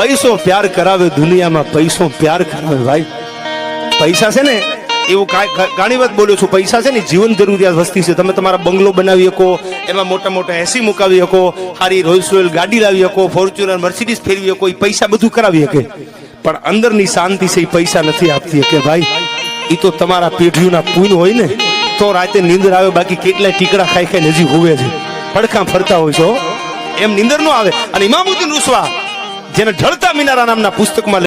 પૈસો પ્યાર કરાવે દુનિયામાં, પૈસો પ્યાર કરાવે ભાઈ. પૈસા છે ને, એવું ઘણી વાત બોલ્યો છું, પૈસા છે ને જીવન જરૂરિયાત વસ્તી છે. તમે તમારા બંગલો બનાવી શકો, એમાં મોટા મોટા એસી મુકાવી શકો, સારી રોયલ્સ રોયલ ગાડી લાવી શકો ફોર્ચ્યુનર મર્સિડીઝ ફેરવી શકો એ પૈસા બધું કરાવી શકે. પણ અંદરની શાંતિ છે એ પૈસા નથી આપતી કે ભાઈ. એ તો તમારા પેઢીઓના પૂન હોય ને, તો રાતે નીંદર આવે, બાકી કેટલાય ટીકડા ખાઈ ખાઈ નજીક હોવે છે. પડખા ફરતા હોય છો એમ નીંદર નો આવે. અને ઇમામુદ્દીન રૂસવા જેને ઢળતા મિનારા નામના પુસ્તકમાં